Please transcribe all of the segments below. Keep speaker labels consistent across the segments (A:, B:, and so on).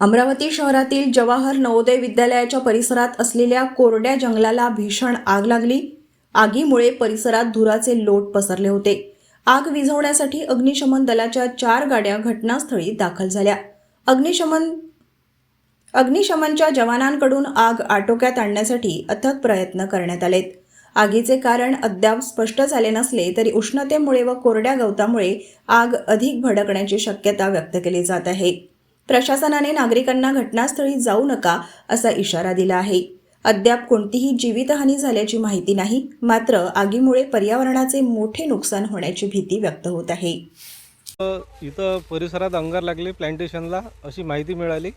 A: अमरावती शहरातील जवाहर नवोदय विद्यालयाच्या परिसरात असलेल्या कोरड्या जंगलाला भीषण आग लागली. आगीमुळे परिसरात धुराचे लोट पसरले होते. आग विझवण्यासाठी अग्निशमन दलाच्या चार गाड्या घटनास्थळी दाखल झाल्या. अग्निशमन अग्निशमनच्या जवानांकडून आग आटोक्यात आणण्यासाठी अथक प्रयत्न करण्यात आलेत. आगीचे कारण अद्याप स्पष्ट झाले नसले तरी उष्णतेमुळे व कोरड्या गवतामुळे आग अधिक भडकण्याची शक्यता व्यक्त केली जात आहे. प्रशासनाने नागरिकांना घटनास्थळी जाऊ नका असा इशारा दिला आहे. अद्याप कोणतीही जीवितहानी झाल्याची माहिती नाही मात्र आगीमुळे पर्यावरणाचे मोठे नुकसान होण्याची भीती व्यक्त होत आहे.
B: इथं परिसरात अंगार लागले प्लांटेशनला अशी माहिती मिळाली.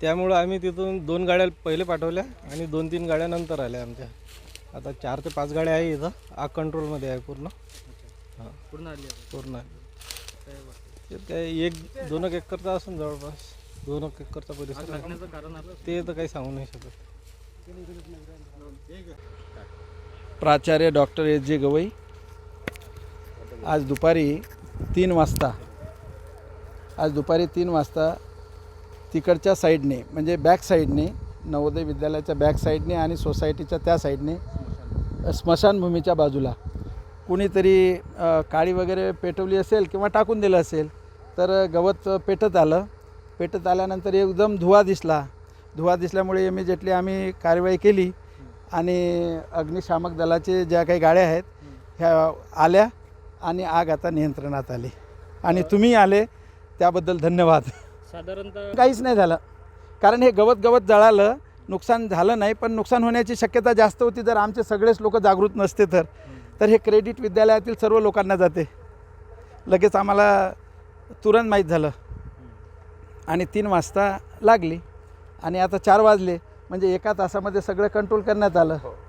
B: त्यामुळं आम्ही तिथून दोन गाड्या पहिले पाठवल्या आणि दोन तीन गाड्या नंतर आल्या आमच्या. आता चार ते पाच गाड्या आहे इथं. आग कंट्रोलमध्ये आहे पूर्ण. हां.
C: पूर्ण आली आहे.
B: पूर्ण.
C: वाटतं?
B: ते काय एक दोन एक एकरचा असून जवळपास. दोन एक एकरचा परिसर आहे. ते तर काही सांगू नाही शकत.
D: प्राचार्य डॉक्टर एस जे गवई. आज दुपारी तीन वाजता आज दुपारी तीन वाजता तिकडच्या साईडने म्हणजे बॅक साईडने नवोदय विद्यालयाच्या बॅक साईडने आणि सोसायटीच्या त्या साईडने स्मशानभूमीच्या बाजूला कुणीतरी अ, काळी वगैरे पेटवली असेल किंवा टाकून दिलं असेल तर गवत पेटत आलं पेटत आल्यानंतर एकदम धुवा दिसला. धुवा दिसल्यामुळे इमिजिएटली आम्ही कार्यवाही केली आणि अग्निशामक दलाचे ज्या काही गाड्या आहेत ह्या आल्या आणि आग आता नियंत्रणात आली. आणि तुम्ही आले त्याबद्दल धन्यवाद.
C: साधारणतः
D: काहीच नाही झालं. कारण हे गवत गवत जळालं नुकसान झालं नाही पण नुकसान होण्याची शक्यता जास्त होती जर आमचे सगळेच लोक जागृत नसते तर. तर हे क्रेडिट विद्यालयातील सर्व लोकांना जाते. लगेच आम्हाला तुरंत माहीत झालं. आणि तीन वाजता लागली. आणि आता चार वाजले. म्हणजे एका तासामध्ये सगळं कंट्रोल करण्यात आलं. हो.